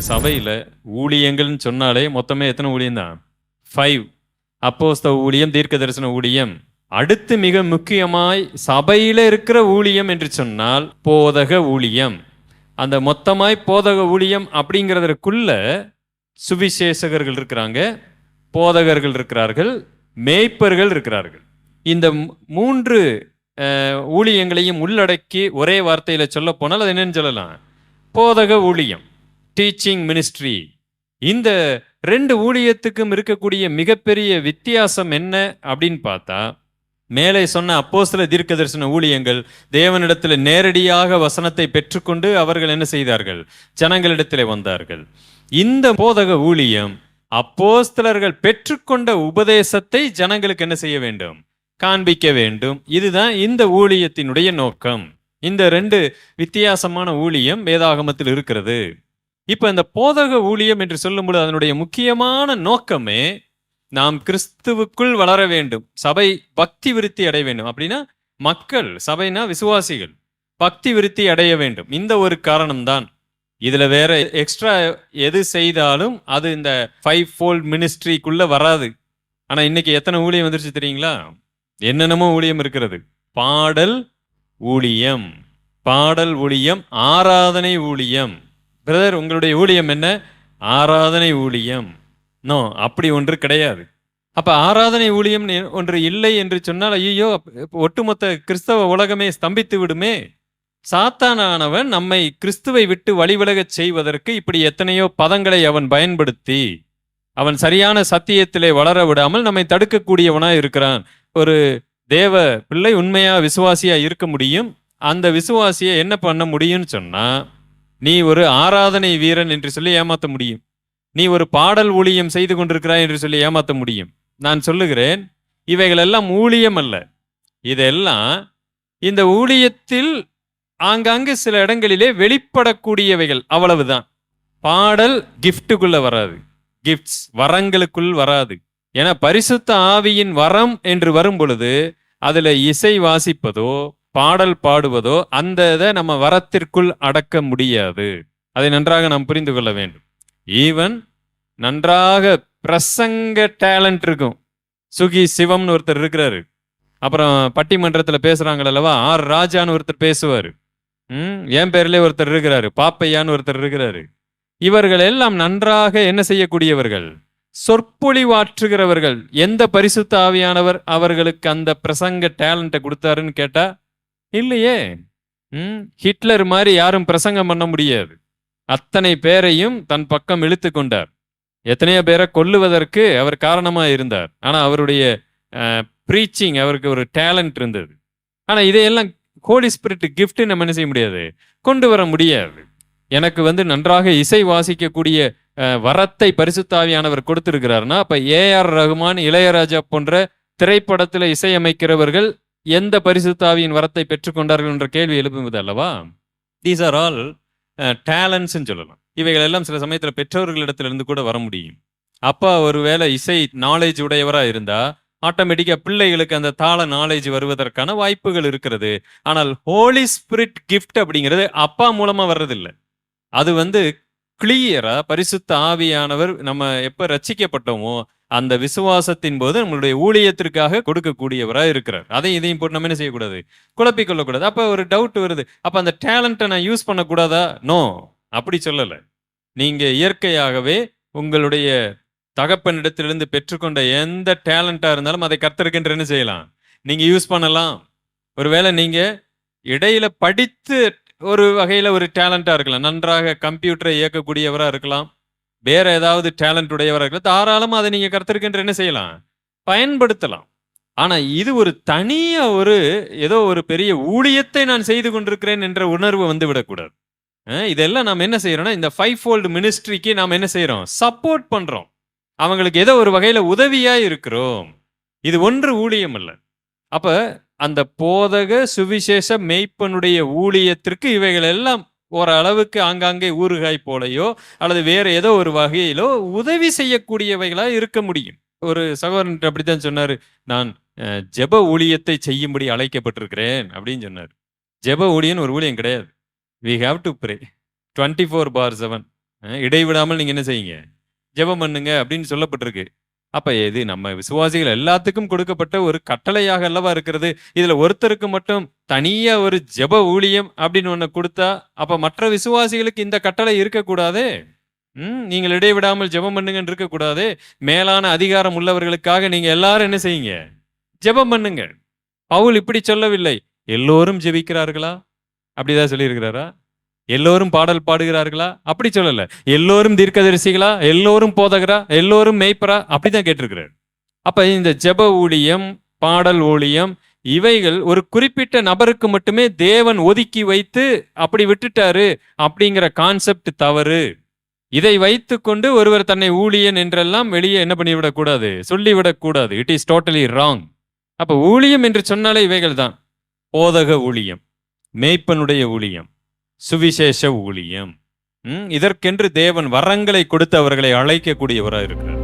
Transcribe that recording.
எங்கள் சபையில் ஊழியங்கள்னு சொன்னாலே மொத்தமே எத்தனை ஊழியம் தான் ஃபைவ் அப்போஸ்த ஊழியம் தீர்க்க தரிசன ஊழியம். அடுத்து மிக முக்கியமாய் சபையில் இருக்கிற ஊழியம் என்று சொன்னால் போதக ஊழியம். அந்த மொத்தமாய் போதக ஊழியம் அப்படிங்கிறதற்குள்ள சுவிசேஷகர்கள் இருக்கிறாங்க போதகர்கள் இருக்கிறார்கள் மேய்ப்பர்கள் இருக்கிறார்கள். இந்த மூன்று ஊழியங்களையும் உள்ளடக்கி ஒரே வார்த்தையில் சொல்ல போனால் அது என்னன்னு சொல்லலாம்? போதக ஊழியம். டீச்சிங் மினிஸ்ட்ரி இந்த ரெண்டு ஊழியத்துக்கும் இருக்கக்கூடிய மிகப்பெரிய வித்தியாசம் என்ன அப்படின்னு பார்த்தா மேலே சொன்ன அப்போஸ்தல தீர்க்க தரிசன ஊழியங்கள் தேவனிடத்தில் நேரடியாக வசனத்தை பெற்றுக்கொண்டு அவர்கள் என்ன செய்தார்கள்? ஜனங்களிடத்திலே வந்தார்கள். இந்த போதக ஊழியம் அப்போஸ்தலர்கள் பெற்றுக்கொண்ட உபதேசத்தை ஜனங்களுக்கு என்ன செய்ய வேண்டும்? காண்பிக்க வேண்டும். இதுதான் இந்த ஊழியத்தினுடைய நோக்கம். இந்த ரெண்டு வித்தியாசமான ஊழியம் வேதாகமத்தில் இருக்கிறது. இப்ப இந்த போதக ஊழியம் என்று சொல்லும்போது அதனுடைய முக்கியமான நோக்கமே நாம் கிறிஸ்துவுக்குள் வளர வேண்டும். சபை பக்தி விருத்தி அடைய வேண்டும். அப்படின்னா மக்கள் சபைனா விசுவாசிகள் பக்தி விருத்தி அடைய வேண்டும். இந்த ஒரு காரணம்தான். இதுல வேற எக்ஸ்ட்ரா எது செய்தாலும் அது இந்த ஃபைவ் ஃபோல்ட் மினிஸ்ட்ரிக்குள்ள வராது. ஆனா இன்னைக்கு எத்தனை ஊழியம் வந்துருச்சு தெரியுங்களா? என்னென்னமோ ஊழியம் இருக்கிறது. பாடல் ஊழியம். பாடல் ஊழியம் ஆராதனை ஊழியம். பிரதர் உங்களுடைய ஊழியம் என்ன? ஆராதனை ஊழியம். நோ அப்படி ஒன்று கிடையாது. அப்போ ஆராதனை ஊழியம் ஒன்று இல்லை என்று சொன்னால் ஐயோ ஒட்டுமொத்த கிறிஸ்தவ உலகமே ஸ்தம்பித்து விடுமே. சாத்தானானவன் நம்மை கிறிஸ்துவை விட்டு வழிவிலகச் செய்வதற்கு இப்படி எத்தனையோ பதங்களை அவன் பயன்படுத்தி அவன் சரியான சத்தியத்திலே வளர விடாமல் நம்மை தடுக்கக்கூடியவனாக இருக்கிறான். ஒரு தேவ பிள்ளை உண்மையாக விசுவாசியாக இருக்க முடியும். அந்த விசுவாசியை என்ன பண்ண முடியும்னு சொன்னால் நீ ஒரு ஆராதனை வீரன் என்று சொல்லி ஏமாத்த முடியும். நீ ஒரு பாடல் ஊழியம் செய்து கொண்டிருக்கிறாய் என்று சொல்லி ஏமாத்த முடியும். நான் சொல்லுகிறேன் இவைகளெல்லாம் ஊழியம் அல்ல. இதெல்லாம் இந்த ஊழியத்தில் ஆங்காங்கு சில இடங்களிலே வெளிப்படக்கூடியவைகள். அவ்வளவுதான். பாடல் கிஃப்ட்டுக்குள்ள வராது. கிஃப்ட்ஸ் வரங்களுக்குள் வராது. ஏன்னா பரிசுத்த ஆவியின் வரம் என்று வரும் பொழுது அதில் இசை வாசிப்பதோ பாடல் பாடுவதோ அந்த இதை நம்ம வரத்திற்குள் அடக்க முடியாது. அதை நன்றாக நாம் புரிந்து கொள்ள வேண்டும். ஈவன் நன்றாக பிரசங்க டேலண்ட் இருக்கும். சுகி சிவம்னு ஒருத்தர் இருக்கிறாரு. அப்புறம் பட்டிமன்றத்தில் பேசுகிறாங்க அல்லவா? ஆர் ராஜான்னு ஒருத்தர் பேசுவார். ம் என் பேர்லேயே ஒருத்தர் இருக்கிறாரு. பாப்பையான்னு ஒருத்தர் இருக்கிறாரு. இவர்கள் எல்லாம் நன்றாக என்ன செய்யக்கூடியவர்கள்? சொற்பொழிவாற்றுகிறவர்கள் எந்த பரிசுத்த ஆவியானவர் அவர்களுக்கு அந்த பிரசங்க டேலண்ட்டை கொடுத்தாருன்னு கேட்டால் இல்லையே? ம் ஹிட்லர் மாதிரி யாரும் பிரசங்கம் பண்ண முடியாது. அத்தனை பேரையும் தன் பக்கம் இழுத்து கொண்டார். எத்தனையோ பேரை கொல்லுவதற்கு அவர் காரணமா இருந்தார். ஆனா அவருடைய ப்ரீச்சிங் அவருக்கு ஒரு டேலண்ட் இருந்தது. ஆனா இதையெல்லாம் ஹோலி ஸ்பிரிட் கிஃப்ட் நம்ம என்ன செய்ய முடியாது? கொண்டு வர முடியாது. எனக்கு வந்து நன்றாக இசை வாசிக்கக்கூடிய வரத்தை பரிசுத்தாவியானவர் கொடுத்திருக்கிறார்னா அப்ப ஏஆர் ரகுமான் இளையராஜா போன்ற திரைப்படத்தில் இசையமைக்கிறவர்கள் எந்த பரிசுத்தாவியின் வரத்தை பெற்றுக்கொண்டார்கள் என்ற கேள்வி எழுப்புவது அல்லவா? தீஸ் ஆர் ஆல் டேலண்ட்ஸ்ன்னு சொல்லலாம். இவைகள் எல்லாம் சில சமயத்தில் பெற்றோர்களிடத்திலிருந்து கூட வர முடியும். அப்பா ஒருவேளை இசை நாலேஜ் உடையவராக இருந்தால் ஆட்டோமேட்டிக்காக பிள்ளைகளுக்கு அந்த தாள நாலேஜ் வருவதற்கான வாய்ப்புகள் இருக்கிறது. ஆனால் ஹோலி ஸ்பிரிட் கிஃப்ட் அப்படிங்கிறது அப்பா மூலமாக வர்றதில்லை. அது வந்து கிளியராக பரிசுத்த ஆவியானவர் நம்ம எப்போ ரட்சிக்கப்பட்டோமோ அந்த விசுவாசத்தின் போது நம்மளுடைய ஊழியத்திற்காக கொடுக்கக்கூடியவராக இருக்கிறார். அதையும் இதையும் போட்டு நம்ம என்ன செய்யக்கூடாது? குழப்பிக்கொள்ளக்கூடாது அப்போ ஒரு டவுட் வருது. அப்போ அந்த டேலண்ட்டை நான் யூஸ் பண்ணக்கூடாதா? நோ அப்படி சொல்லலை. நீங்கள் இயற்கையாகவே உங்களுடைய தகப்பனிடத்திலிருந்து பெற்றுக்கொண்ட எந்த டேலண்ட்டாக இருந்தாலும் அதை கர்த்தருக்கென்று என்ன செய்யலாம்? நீங்கள் யூஸ் பண்ணலாம். ஒருவேளை நீங்கள் இடையில படித்து ஒரு வகையில் ஒரு டேலண்ட்டாக இருக்கலாம். நன்றாக கம்ப்யூட்டரை இயக்கக்கூடியவராக இருக்கலாம். வேற ஏதாவது டேலண்ட் உடையவரா தாராளமாக அதை நீங்கள் கருத்திருக்கின்ற என்ன செய்யலாம்? பயன்படுத்தலாம். ஆனால் இது ஒரு தனிய ஒரு ஏதோ ஒரு பெரிய ஊழியத்தை நான் செய்து கொண்டிருக்கிறேன் என்ற உணர்வு வந்து விடக்கூடாது இதெல்லாம் நாம் என்ன செய்யறோம்னா இந்த ஃபைவ் ஃபோல்டு மினிஸ்ட்ரிக்கு நாம் என்ன செய்யறோம்? சப்போர்ட் பண்றோம். அவங்களுக்கு ஏதோ ஒரு வகையில் உதவியா இருக்கிறோம். இது ஒன்று ஊழியம் அல்ல. அப்ப அந்த போதக சுவிசேஷ மெய்ப்பனுடைய ஊழியத்திற்கு இவைகள் எல்லாம் ஓரளவுக்கு ஆங்காங்கே ஊறுகாய் போலையோ அல்லது வேற ஏதோ ஒரு வகையிலோ உதவி செய்யக்கூடியவைகளாக இருக்க முடியும். ஒரு சகோதரன் அப்படித்தான் சொன்னார் நான் ஜெப ஊழியத்தை செய்யும்படி அழைக்கப்பட்டிருக்கிறேன் அப்படின்னு சொன்னார். ஜெப ஊழியன் ஒரு ஊழியம் கிடையாது. We have to pray twenty four bar seven இடைவிடாமல் நீங்கள் என்ன செய்யுங்க? ஜெபம் பண்ணுங்க அப்படின்னு சொல்லப்பட்டிருக்கு. அப்ப எது? நம்ம விசுவாசிகள் எல்லாத்துக்கும் கொடுக்கப்பட்ட ஒரு கட்டளையாக அல்லவா இருக்கிறது? இதுல ஒருத்தருக்கு மட்டும் தனியா ஒரு ஜெப ஊழியம் அப்படின்னு ஒண்ணு கொடுத்தா அப்ப மற்ற விசுவாசிகளுக்கு இந்த கட்டளை இருக்கக்கூடாது? ம் நீங்கள் இடைவிடாமல் ஜெபம் பண்ணுங்கன்னு இருக்கக்கூடாது? மேலான அதிகாரம் உள்ளவர்களுக்காக நீங்க எல்லாரும் என்ன செய்யுங்க? ஜெபம் பண்ணுங்க. பவுல் இப்படி சொல்லவில்லை. எல்லோரும் ஜெபிக்கிறார்களா? அப்படிதான் சொல்லியிருக்கிறாரா? எல்லோரும் பாடல் பாடுகிறார்களா? அப்படி சொல்லல. எல்லோரும் தீர்க்கதரிசிகளா? எல்லோரும் போதகரா? எல்லோரும் மேய்ப்பரா? அப்படிதான் கேட்டிருக்கிறார். அப்ப இந்த ஜெப ஊழியம் பாடல் ஊழியம் இவைகள் ஒரு குறிப்பிட்ட நபருக்கு மட்டுமே தேவன் ஒதுக்கி வைத்து அப்படி விட்டுட்டாரு அப்படிங்கிற கான்செப்ட் தவறு. இதை வைத்துக்கொண்டு ஒருவர் தன்னை ஊழியன் என்றெல்லாம் வெளியே என்ன பண்ணிவிடக்கூடாது சொல்லிவிடக்கூடாது இட் இஸ் டோட்டலி ராங் அப்ப ஊழியம் என்று சொன்னாலே இவைகள் தான். போதக ஊழியம் மேய்ப்பனுடைய ஊழியம். சுவிசேஷ ஊழியம். இதற்கென்று தேவன் வரங்களை கொடுத்து அவர்களை அழைக்கக்கூடியவராக இருக்கிறார்